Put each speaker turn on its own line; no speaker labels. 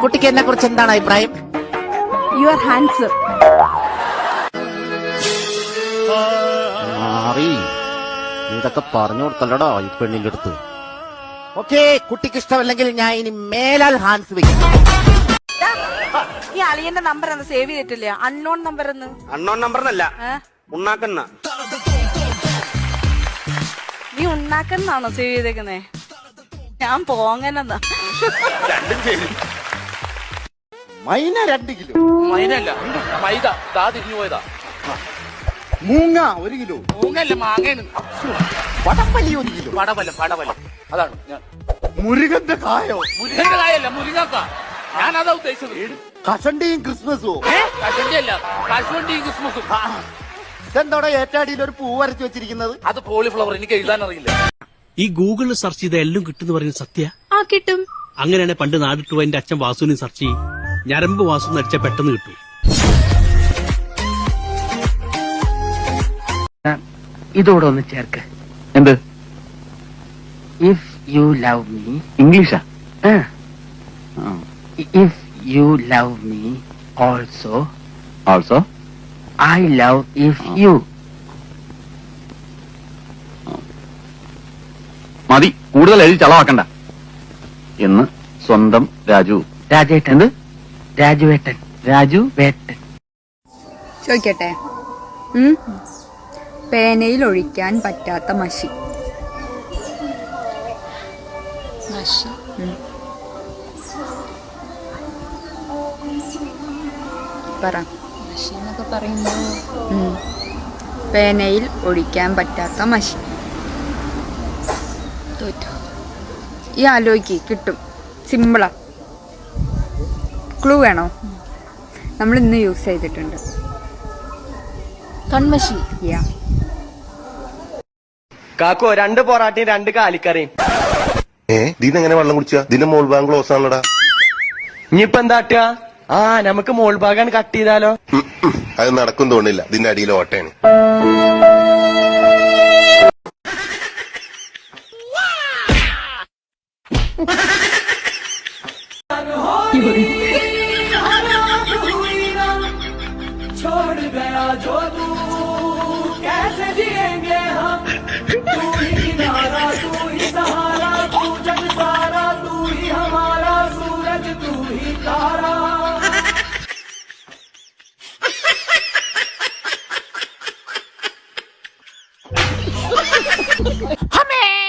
കുട്ടിക്ക് എന്നെ കുറിച്ച് എന്താണ് അഭിപ്രായം?
യു ആർ ഹാൻസ്
ഇതൊക്കെ പറഞ്ഞു കൊടുക്കല്ലടാ ഈ പെണ്ണിന്റെ അടുത്ത്. ഓക്കെ കുട്ടിക്ക് ഇഷ്ടമല്ലെങ്കിൽ ഞാൻ ഇനി മേലാൽ ഹാൻസ് വെക്കും.
ഈ അളിയന്റെ നമ്പർ എന്ന് സേവ് ചെയ്തിട്ടില്ല? അൺനോൺ നമ്പർ എന്ന്
അണ്ണോൺ നമ്പർ
ഏ?
ഉണ്ണാക്കുന്ന
നീ ഉണ്ടാക്കുന്നാണോ സേവ് ചെയ്തേക്കുന്നേ? ഞാൻ പോങ്ങനെന്നാ. രണ്ടും
മൈന രണ്ട് കിലോ.
മൈനല്ല മൈദ ദാ തിരിഞ്ഞു പോയതാ.
മൂങ്ങ ഒരു കിലോ.
മൂങ്ങല്ല മാങ്ങയാണ്.
വടപ്പള്ളി ഒരു കിലോ.
പടവലം പടവലം അതാണ് ഞാൻ.
മുരുകന്റെ കായോ?
മുരുകന്റെ കായല്ല മുരിങ്ങക്ക. ഞാനതാ അതാ ഉദ്ദേശിച്ചത്
കഷണ്ടിയും ക്രിസ്മസോ.
കശണ്ടി അല്ല കശുവണ്ടിയും ക്രിസ്മസും.
ഇതെന്തോടെ ഏറ്റാടിയിൽ ഒരു പൂ വരച്ചു വെച്ചിരിക്കുന്നത്?
അത് കോളിഫ്ലവർ എനിക്ക് എഴുതാൻ അറിയില്ല.
ഈ ഗൂഗിളിൽ സെർച്ച് ചെയ്ത എല്ലാം കിട്ടുന്ന പറയുന്നത് സത്യ?
ആ കിട്ടും.
അങ്ങനെയാണ് പണ്ട് നാടിട്ടുവ എന്റെ അച്ഛൻ വാസുവിനെ സെർച്ച് ചെയ്യും. ഞരമ്പ് വാസം നടിച്ച പെട്ടെന്ന് കിട്ടും.
ഇതോടെ ഒന്ന് ചേർക്ക്.
എന്ത്?
If you love me
ഇംഗ്ലീഷാ?
If you love me also
also
I love if you
മതി. കൂടുതൽ എഴുതി ചളവാക്കണ്ട. എന്ന് സ്വന്തം രാജു.
രാജേട്ടൻ. രാജുവേട്ടൻ.
രാജു
വേട്ടൻ
ചോദിക്കട്ടെ പേനയിൽ ഒഴിക്കാൻ പറ്റാത്ത മഷി.
മഷി?
പറ. മഷി
എന്നൊക്കെ പറയുമ്പോൾ
പേനയിൽ ഒഴിക്കാൻ പറ്റാത്ത മഷി.
തോറ്റു.
ഈ ആലോചിക്ക് കിട്ടും. സിമ്പിളാ. ക്ലൂ വേണോ? നമ്മൾ ഇന്ന് യൂസ് ചെയ്തിട്ടുണ്ട്
കൺമഷി
യാ
കാക്കോ രണ്ട് പൊറാട്ടയും രണ്ട് കാലിക്കറിയും.
ഏ ഇതിനെങ്ങനെ വെള്ളം കുടിച്ചാ? ഇതിന്റെ മോൾ ഭാഗം ക്ലോസ് ആണല്ലടാ.
ഇനിയിപ്പോ എന്താ കാട്ടുക? ആ നമുക്ക് മോൾ ഭാഗമാണ് കട്ട് ചെയ്താലോ.
അത് നടക്കും തോന്നില്ല ഇതിന്റെ അടിയിൽ ഓട്ടയാണ്.
ഇവർ छोड़ गया जो तू। कैसे जिएँगे हम? तू ही किनारा, तू ही सहारा, तू जग सारा, तू ही हमारा, सूरज, तू ही तारा। हमें